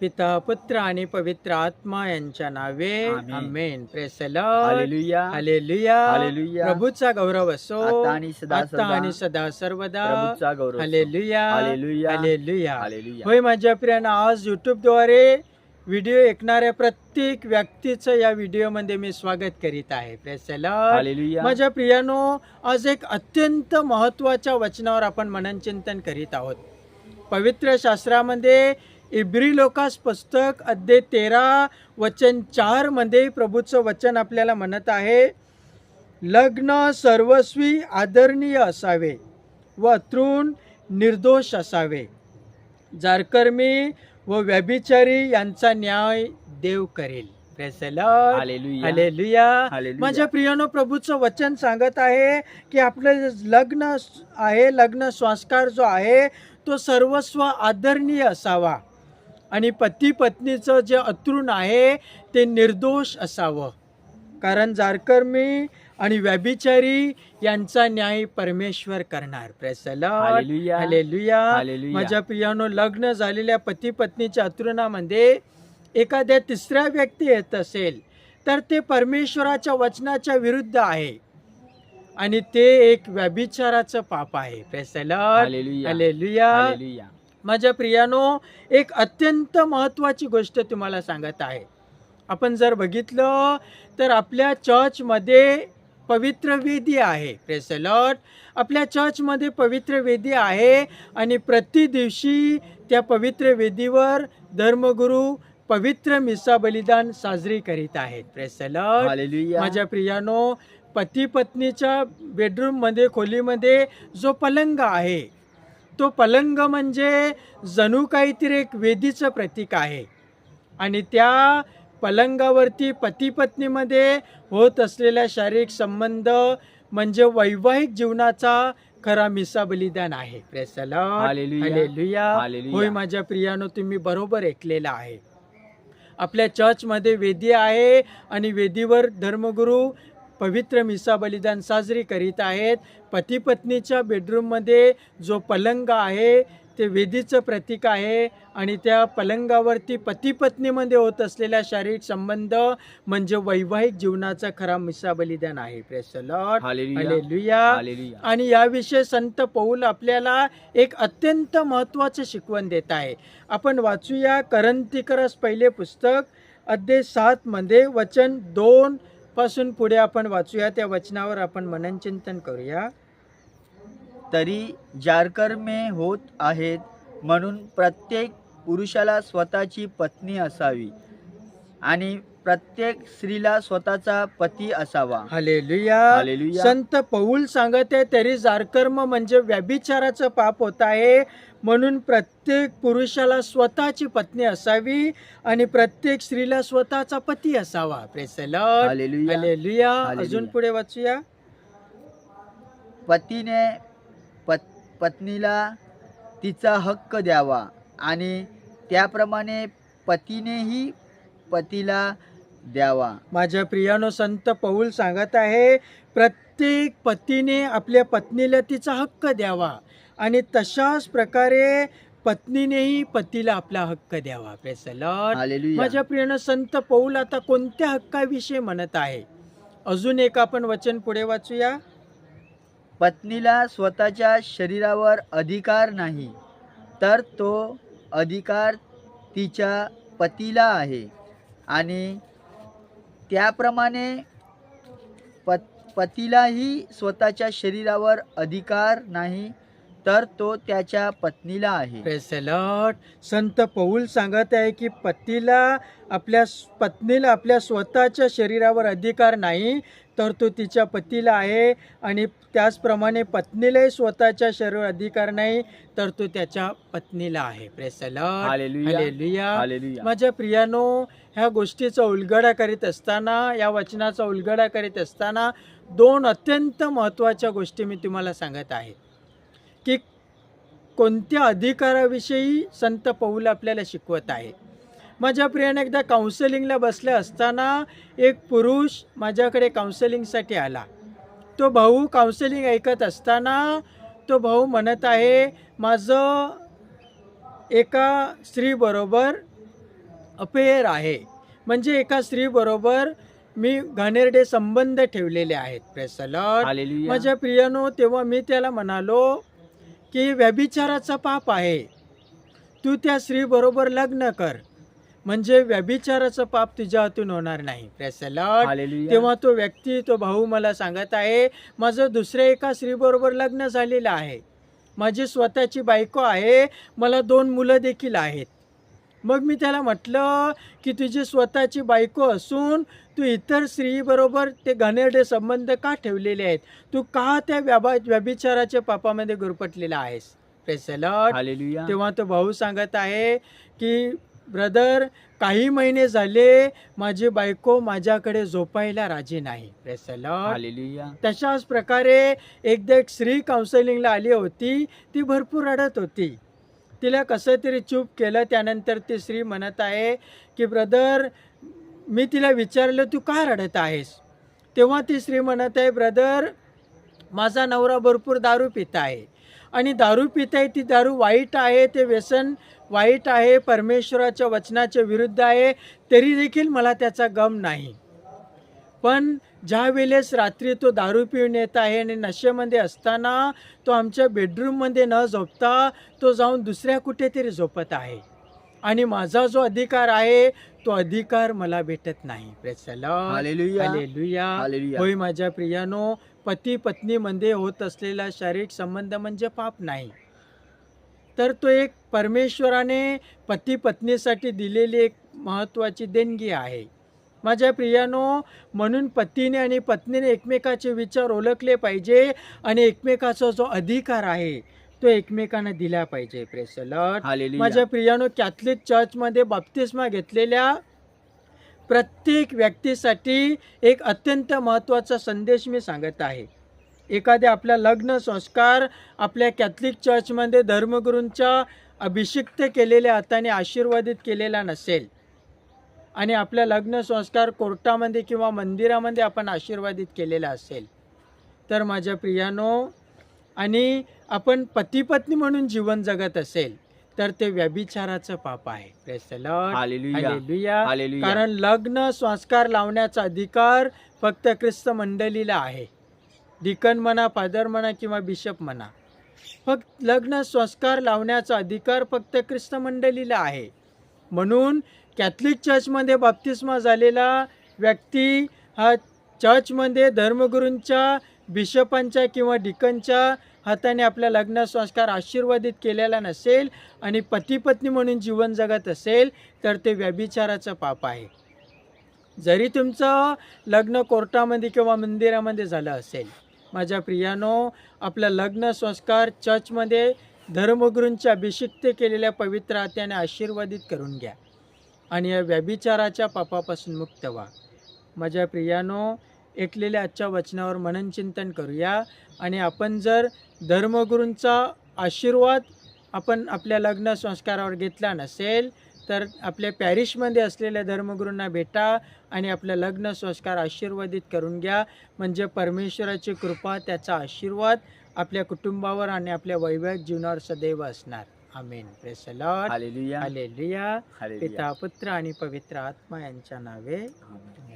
पिता पुत्र आणि पवित्र आत्मा यांच्या नावे आमेन. आमेन प्रेसल हालेलुया हालेलुया हालेलुया. प्रभूचा गौरव असो आता आणि सदा आता. आणि सदा सर्वदा प्रभूचा गौरव असो. हालेलुया हालेलुया. Hallelujah hallelujah. होय माझ्या प्रियानं आज यूट्यूबद्वारे व्हिडिओ ऐकणाऱ्या प्रत्येक व्यक्तीचं या व्हिडिओमध्ये मी स्वागत करीत आहे प्रेसल हालेलुया. माझ्या प्रियानो आज एक अत्यंत महत्त्वाच्या वचनावर आपण मननचिंतन करीत आहोत पवित्र शास्त्रामध्ये इब्री लोकास पुस्तक अध्याय तेरा वचन चारमध्ये प्रभूचं वचन आपल्याला म्हणत आहे लग्न सर्वस्वी आदरणीय असावे व अतृण निर्दोष असावे. जारकर्मी व व्यभिचारी यांचा न्याय देव करेल. माझ्या प्रियानो प्रभूचं वचन सांगत आहे की आपलं लग्न आहे लग्न संस्कार जो आहे तो सर्वस्व आदरणीय असावा. आणि पती पत्नीचं जे अतृण आहे ते निर्दोष असावं. कारण जारकर्मी आणि व्यभिचारी यांचा न्याय परमेश्वर करणार. प्रेसल. माझ्या प्रियानो लग्न झालेल्या पती पत्नीच्या अतृणामध्ये एखाद्या तिसऱ्या व्यक्ती येत असेल तर ते परमेश्वराच्या वचनाच्या विरुद्ध आहे. आणि ते एक व्यभिचाराचं पाप आहे. प्रेसल. माझ्या प्रियानो एक अत्यंत महत्त्वाची गोष्ट तुम्हाला सांगत आहे. आपण जर बघितलं तर आपल्या चर्चमध्ये पवित्र वेदी आहे. प्रेसलॉट आपल्या चर्चमध्ये पवित्र वेदी आहे आणि प्रति दिवशी त्या पवित्र वेदीवर धर्मगुरू पवित्र मिसा बलिदान साजरी करीत आहेत. प्रेसलॉट. माझ्या प्रियानो पती पत्नीच्या बेडरूममध्ये खोलीमध्ये जो पलंग आहे तो पलंग म्हणजे जणू काहीतरी एक वेदीचं प्रतीक आहे. आणि त्या पलंगावरती पती पत्नीमध्ये होत असलेला शारीरिक संबंध म्हणजे वैवाहिक जीवनाचा खरा मिसा बलिदान आहे. होय माझ्या प्रियानो तुम्ही बरोबर ऐकलेलं आहे. आपल्या चर्चमध्ये वेदी आहे आणि वेदीवर धर्मगुरू पवित्र मिसा बलिदान साजरी करीत आहेत. पती पत्नीच्या बेडरूममध्ये जो पलंग आहे ते वेदीचं प्रतीक आहे आणि त्या पलंगावरती पती पत्नीमध्ये होत असलेला शारीरिक संबंध म्हणजे वैवाहिक जीवनाचा खरा मिसा बलिदान आहे. हालेलुया. आणि याविषयी संत पौल आपल्याला एक अत्यंत महत्त्वाचं शिकवण देत आहे. आपण वाचूया करंतिकरस पहिले पुस्तक अध्याय सातमध्ये वचन दोन पासून पुढे आपण वाचूया. त्या वचनावर आपण मननचिंतन करूया. तरी जारकर्मे होत आहेत म्हणून प्रत्येक पुरुषाला स्वतःची पत्नी असावी. आणि प्रत्येक स्त्रीला स्वतःचा पती असावा. हालेलुया. हालेलुया. संत पौल सांगत आहे तरी जारकर्म म्हणजे व्यभिचाराचं पाप होत आहे. म्हणून प्रत्येक पुरुषाला स्वतःची पत्नी असावी आणि प्रत्येक स्त्रीला स्वतःचा पती असावा. प्रेसलॉट हालेलुया. हालेलुया. हालेलुया. अजून पुढे वाचूया. पतीने पत पत्नीला तिचा हक्क द्यावा आणि त्याप्रमाणे पतीनेही पतीला द्यावा. माझ्या प्रियानो संत पौल सांगत आहे प्रत्येक पतीने आपल्या पत्नीला तिचा हक्क द्यावा आणि तशाच प्रकारे पत्नीनेही पतीला आपला हक्क द्यावा. माझ्या प्रियानं संत पौल आता कोणत्या हक्काविषयी म्हणत आहे? अजून एक आपण वचन पुढे वाचूया. पत्नीला स्वतःच्या शरीरावर अधिकार नाही तर तो अधिकार तिच्या पतीला आहे आणि त्याप्रमाणे पत पतीलाही स्वतःच्या शरीरावर अधिकार नाही. तर तो त्याच्या पत्नीला आहे. प्रेसलॉट संत पौल सांगत आहे की पतीला आपल्या पत्नीला आपल्या स्वतःच्या शरीरावर अधिकार नाही तर तो तिच्या पतीला आहे आणि त्याचप्रमाणे पत्नीलाही स्वतःच्या शरीरावर अधिकार नाही तर तो त्याच्या पत्नीला आहे. प्रेसलॉट. माझ्या प्रियानो ह्या गोष्टीचा उलगडा करीत असताना या वचनाचा उलगडा करीत असताना दोन अत्यंत महत्त्वाच्या गोष्टी मी तुम्हाला सांगत आहे. कोणत्या अधिकाराविषयी संत पौल आपल्याला शिकवत आहे? माझ्या प्रियाने एकदा काउन्सिलिंगला बसले असताना एक पुरुष माझ्याकडे काउन्सिलिंगसाठी आला. तो भाऊ काउन्सिलिंग ऐकत असताना तो भाऊ म्हणत आहे माझं एका स्त्रीबरोबर अफेअर आहे. म्हणजे एका स्त्रीबरोबर मी घाणेरडे संबंध ठेवलेले आहेत. हालेलुया माझ्या प्रियानो तेव्हा मी त्याला म्हणालो की व्यभिचाराचा पाप आहे. तू त्या स्त्रीबरोबर लग्न कर. म्हणजे व्यभिचाराचं पाप तुझ्या हातून होणार नाही. तेव्हा तो व्यक्ती तो भाऊ मला सांगत आहे माझं दुसऱ्या एका स्त्रीबरोबर लग्न झालेलं आहे. माझी स्वतःची बायको आहे. मला दोन मुलं देखील आहेत. मग मी त्याला म्हटलं की तुझी स्वतःची बायको असून तू इतर स्त्रीबरोबर ते घाणेरडे संबंध का ठेवलेले आहेत? तू का त्या व्याबा व्यभिचाराच्या पापामध्ये गुरपटलेला आहेस? प्रेसलॉट तेव्हा तो भाऊ सांगत आहे की ब्रदर काही महिने झाले माझी बायको माझ्याकडे झोपायला राजी नाही. तशाच प्रकारे एकदा एक स्त्री काउन्सिलिंगला आली होती ती भरपूर रडत होती. तिला कसं तरी चूप केलं त्यानंतर ती स्त्री म्हणत आहे की ब्रदर मी तिला विचारलं तू का रडत आहेस? तेव्हा ती स्त्री म्हणत आहे ब्रदर माझा नवरा भरपूर दारू पित आहे. आणि दारू पित आहे ती दारू वाईट आहे ते व्यसन वाईट आहे परमेश्वराच्या वचनाच्या विरुद्ध आहे तरी देखील मला त्याचा गम नाही. पण ज्या वेळेस रात्री तो दारू पिऊन येत आहे आणि नशेमध्ये असताना तो आमच्या बेडरूममध्ये न झोपता तो जाऊन दुसऱ्या कुठेतरी झोपत आहे. आणि माझा जो अधिकार आहे तो अधिकार मला भेटत नाही. प्रेसलॉट हालेलुया हालेलुया हालेलुया होय माझ्या प्रियानो पती पत्नीमध्ये होत असलेला शारीरिक संबंध म्हणजे पाप नाही. तर तो एक परमेश्वराने पती पत्नीसाठी दिलेली एक महत्त्वाची देणगी आहे. माझ्या प्रियानो म्हणून पतीने आणि पत्नीने एकमेकाचे विचार ओळखले पाहिजे आणि एकमेकाचा जो अधिकार आहे तो एकमेकांना दिला पाहिजे. प्रेसलट माझ्या प्रियानो कॅथलिक चर्चमध्ये बाप्तिस्मा घेतलेल्या प्रत्येक व्यक्तीसाठी एक अत्यंत महत्त्वाचा संदेश मी सांगत आहे. एखाद्या आपल्या लग्न संस्कार आपल्या कॅथलिक चर्चमध्ये धर्मगुरूंच्या अभिषिक्त केलेल्या हाताने आशीर्वादित केलेला नसेल आणि आपल्या लग्न संस्कार कोर्टामध्ये किंवा मंदिरामध्ये आपण आशीर्वादित केलेला असेल. तर माझ्या प्रियानो आणि आपण पती पत्नी म्हणून जीवन जगत असेल तर ते व्यभिचाराचं पाप आहे. कारण लग्न संस्कार लावण्याचा अधिकार फक्त ख्रिस्त मंडळीला आहे. डिकन म्हणा फादर म्हणा किंवा बिशप म्हणा. फक्त लग्न संस्कार लावण्याचा अधिकार फक्त ख्रिस्त मंडळीला आहे. म्हणून कॅथलिक चर्चमध्ये बाप्तिस्मा झालेला व्यक्ती हा चर्चमध्ये धर्मगुरूंच्या बिशपांच्या किंवा डिकनच्या हाताने आपल्या लग्न संस्कार आशीर्वादित केलेला नसेल आणि पतीपत्नी म्हणून जीवन जगत असेल तर ते व्यभिचाराचं पाप आहे. जरी तुमचं लग्न कोर्टामध्ये किंवा मंदिरामध्ये झालं असेल माझ्या प्रियानो आपलं लग्न संस्कार चर्चमध्ये धर्मगुरूंच्या अभिषिक्त केलेल्या पवित्र आत्याने आशीर्वादित करून घ्या. आणि या व्यभिचाराच्या पापापासून मुक्त व्हा. माझ्या प्रियानो ऐकलेल्या आजच्या वचनावर मननचिंतन करूया. आणि आपण जर धर्मगुरूंचा आशीर्वाद आपण आपल्या लग्न संस्कारावर घेतला नसेल तर आपल्या पॅरिशमध्ये असलेल्या धर्मगुरूंना भेटा आणि आपल्या लग्न संस्कार आशीर्वादित करून घ्या. म्हणजे परमेश्वराची कृपा त्याचा आशीर्वाद आपल्या कुटुंबावर आणि आपल्या वैवाहिक जीवनावर सदैव असणार. आमेन. प्रेसलॉट हालेलुया हालेलुया पिता पुत्र आणि पवित्र आत्मा यांच्या नावे. आमेन.